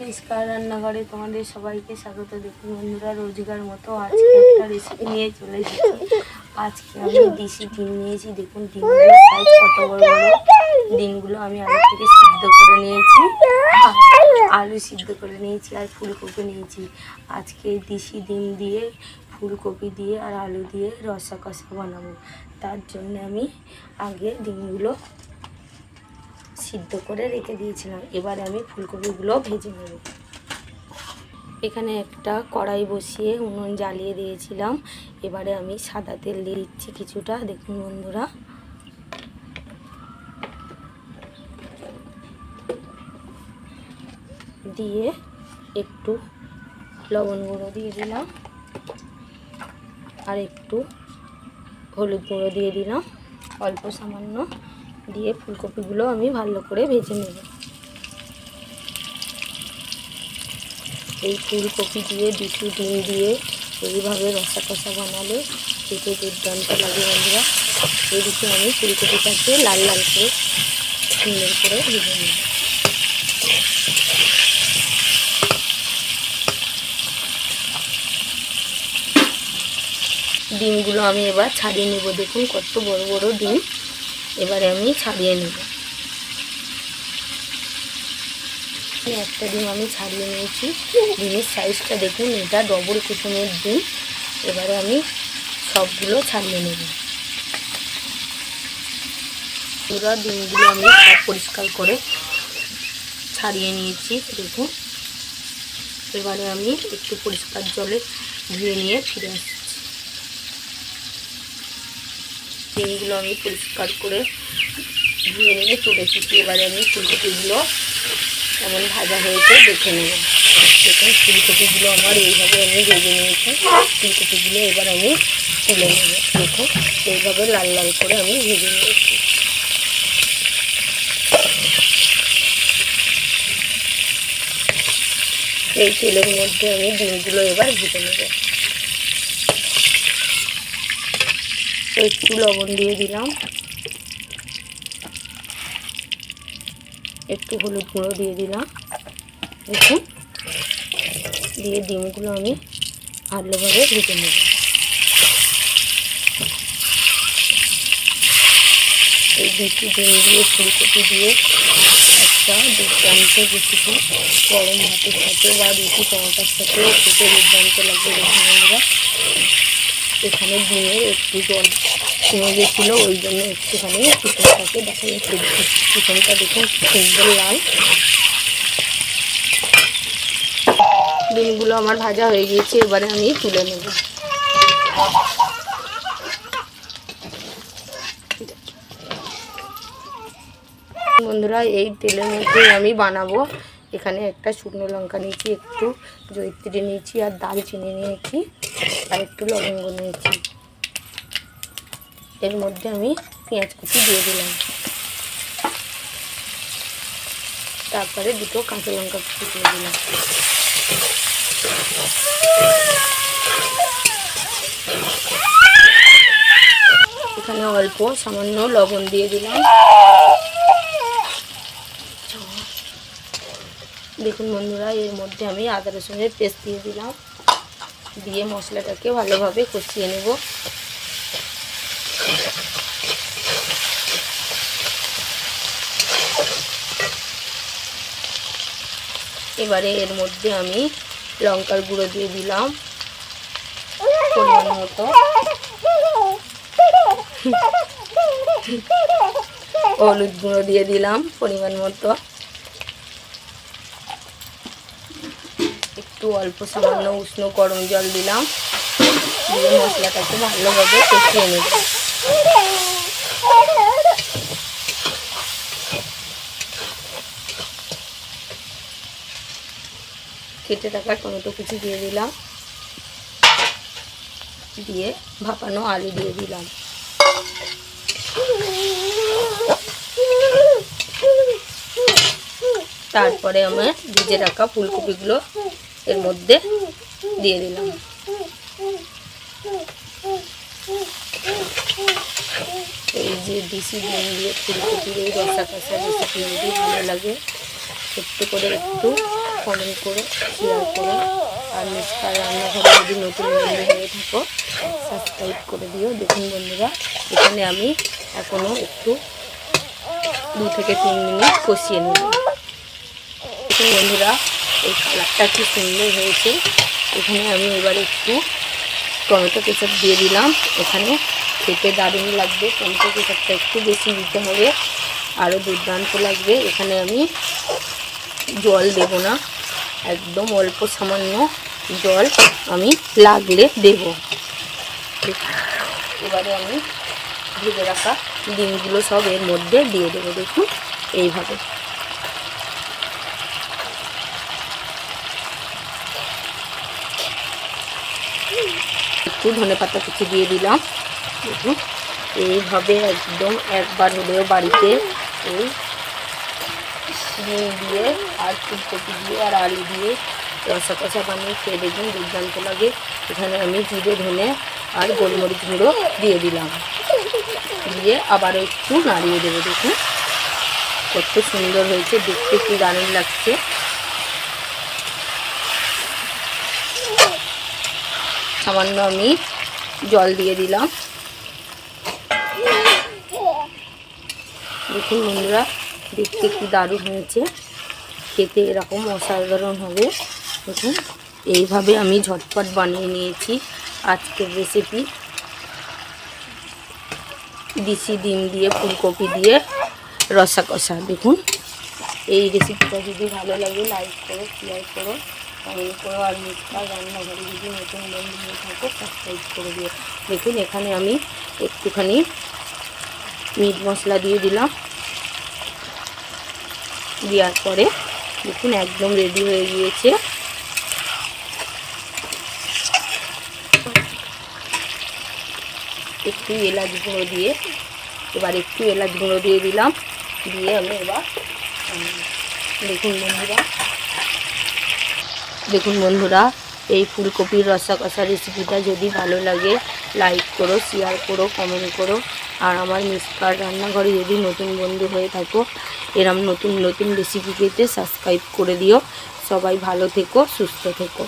নিষ্কার রান্নাঘরে তোমাদের সবাইকে স্বাগত। দেখুন বন্ধুরা, রোজগার মতো আজকে একটা রেসিপি নিয়ে চলে এসেছি। আজকে আমি দেশি ডিম নিয়েছি। দেখুন ডিমগুলো সাইজ কত বড় বড়। ডিমগুলো আমি আগে থেকে সিদ্ধ করে নিয়েছি। আলু সিদ্ধ করে নিয়েছি আর ফুলকপি নিয়েছি। আজকে দেশি ডিম দিয়ে, ফুলকপি দিয়ে আর আলু দিয়ে রসা কষা বানাবো। তার জন্য আমি আগে ডিমগুলো সিদ্ধ করে রেখে দিয়েছিলাম। এবারে আমি ফুলকপিগুলো ভেজে নেব। এখানে একটা কড়াই বসিয়ে উনুন জ্বালিয়ে দিয়েছিলাম। এবারে আমি সাদা তেল দিয়ে দিচ্ছি কিছুটা, দেখুন বন্ধুরা। দিয়ে একটু লবণ গুঁড়ো দিয়ে দিলাম। আর একটু হলুদ গুঁড়ো দিয়ে দিলাম। অল্প সামান্য দিয়ে ফুলকপিগুলো আমি ভালো করে ভেজে নেব। এই ফুলকপি দিয়ে দুটো ডিম দিয়ে এইভাবে রসা কষা বানালে খেতে দুর্দান্ত লাগে বন্ধুরা। এদিকে আমি ফুলকপিটাকে লাল লাল করে সুন্দর করে ভেজে নেব। ডিমগুলো আমি এবার ছাড়িয়ে নেব। দেখুন কত বড় বড় ডিম। এবারে আমি ছাড়িয়ে নেব। একটা ডিম আমি ছাড়িয়ে নিয়েছি। ডিমের সাইজটা দেখুন, এটা ডবল কুসুমের ডিম। এবারে আমি সবগুলো ছাড়িয়ে নেব। পুরো ডিমগুলো আমি সব পরিষ্কার করে ছাড়িয়ে নিয়েছি, দেখুন। এবারে আমি একটু পরিষ্কার জলে ধুয়ে নিয়ে ফিরে আসছি। ডিমগুলো আমি পরিষ্কার করে ধুয়ে নিয়ে চলে এসেছি এবারে আমি ফুলকপিগুলো কেমন ভাজা হয়েছে দেখে নেব। দেখুন, ফুলকপিগুলো আমার এইভাবে আমি ভেজে নিয়েছি। ফুলকপিগুলো এবার আমি তুলে নেব। দেখুন, এইভাবে লাল লাল করে আমি ভেজে নিয়েছি। এই তেলের মধ্যে আমি ডিমগুলো এবার ভেজে নেব। একটু লবণ দিয়ে দিলাম। একটু হলুদ গুঁড়ো দিয়ে দিলাম। দেখুন, দিয়ে ডিমগুলো আমি ভালোভাবে ভেজে নেব। এই দুটি ডিম দিয়ে ফুলকপি দিয়ে একটা দুর্দান্ত রেসিপি গরম ভাতের সাথে বা রুটি পরোটার সাথে খেতে দুর্দান্ত লাগবে। দেখুন বন্ধুরা। এখানে ডিমের একটু জল কমে গেছিল ওই জন্য একটুখানি চিকেনটাকে দেখা যাচ্ছে চিকেনটা দেখুন সুন্দর লাল। ডিমগুলো আমার ভাজা হয়ে গিয়েছে, এবারে আমি তুলে নেব। বন্ধুরা, এই তেলের মধ্যে আমি বানাবো। এখানে একটা শুকনো লঙ্কা নিয়েছি, একটু জৈত্রী নিয়েছি আর দালচিনি নিয়েছি। আর একটু লবঙ্গ নিয়েছি। এর মধ্যে আমি পেঁয়াজ কুচি দিয়ে দিলাম। তারপরে দুটো কাঁচা লঙ্কা কুচি দিয়ে দিলাম। এখানে অল্প সামান্য লবণ দিয়ে দিলাম। দেখুন বন্ধুরা, এর মধ্যে আমি আদা রসুনের পেস্ট দিয়ে দিলাম। দিয়ে মশলাটাকে ভালোভাবে কষিয়ে নেব। এবারে এর মধ্যে আমি লঙ্কার গুঁড়ো দিয়ে দিলাম পরিমাণ মতো। হলুদ গুঁড়ো দিয়ে দিলাম পরিমাণ মতো একটু অল্প সামান্য উষ্ণ গরম জল দিলাম। দিয়ে মশলাটাকে ভালোভাবে কষিয়ে নেব। কেটে রাখা টমেটো কুচি দিয়ে দিলাম। দিয়ে ভাপানো আলু দিয়ে দিলাম। তারপরে আমার ভিজে রাখা ফুলকপিগুলো এর মধ্যে দিয়ে দিলাম। এই যে ডিসি দিয়ে ফুলকপির এই রসা কষা রেসিপি ভালো লাগে। ছোট্ট করে একটু কমেন্ট করে শেয়ার করো আর মিস্টার রান্নাঘরে যদি নতুন বন্ধু হয়ে থাকো সাবস্ক্রাইব করে দিও। দেখুন বন্ধুরা, এখানে আমি এখনও একটু দু থেকে তিন মিনিট কষিয়ে নেব বন্ধুরা কালারটা কি সুন্দর হয়েছে। এখানে আমি এবার একটু টমেটো কেচাপ দিয়ে দিলাম। এখানে খেতে দারুণ লাগবে। টমেটো কেচাপটা একটু বেশি দিতে হবে। আরও দুর্দান্ত লাগবে। এখানে আমি জল দেব না। একদম অল্প সামান্য জল আমি লাগলে দেব। এবারে আমি ভেজে রাখা ডিমগুলো সব এর মধ্যে দিয়ে দেবো। দেখুন, এইভাবে। ধনে পাতা কুচি দিয়ে দিলাম। এইভাবে একদম একবার হলেও বাড়িতে। এই দিয়ে আর ফুলকপি দিয়ে আর আলু দিয়ে রসা কষা বানিয়ে খেয়ে দেখবেন দুর্দান্ত লাগে। এখানে আমি জিরে, ধনে আর গোলমরিচ গুঁড়ো দিয়ে দিলাম। দিয়ে আবার একটু নাড়িয়ে দেবো, দেখুন। কত সুন্দর হয়েছে, দেখতে কি দারুণ লাগছে। সামান্য আমি জল দিয়ে দিলাম। দেখুন বন্ধুরা, দেখতে কি দারুণ হয়েছে। খেতে এরকম অসাধারণ হবে। দেখুন, এইভাবে আমি ঝটপট বানিয়ে নিয়েছি আজকের রেসিপি দিশি ডিম দিয়ে, ফুলকপি দিয়ে রসা কষা। দেখুন, এই রেসিপিটা যদি ভালো লাগে লাইক করো শেয়ার করো। কমেন্ট করো আর মিষ্টার রান্নাঘরে যদি নতুন বন্ধু থাকো সাবস্ক্রাইব করে দিও। দেখুন, এখানে আমি একটুখানি মিট মশলা দিয়ে দিলাম। দেওয়ার পরে দেখুন, একদম রেডি হয়ে গিয়েছে। একটু এলাচ গুঁড়ো দিয়ে, এবার একটু এলাচ গুঁড়ো দিয়ে দিলাম। দিয়ে আমি এবার দেখুন বন্ধুরা দেখুন বন্ধুরা, এই ফুলকপির রসা কষা রেসিপিটা যদি ভালো লাগে লাইক করো শেয়ার করো কমেন্ট করো। আর আমার মিসকার রান্নাঘরে যদি নতুন বন্ধু হয়ে থাকো, এরম নতুন নতুন রেসিপি পেতে সাবস্ক্রাইব করে দিও। সবাই ভালো থেকো, সুস্থ থেকো।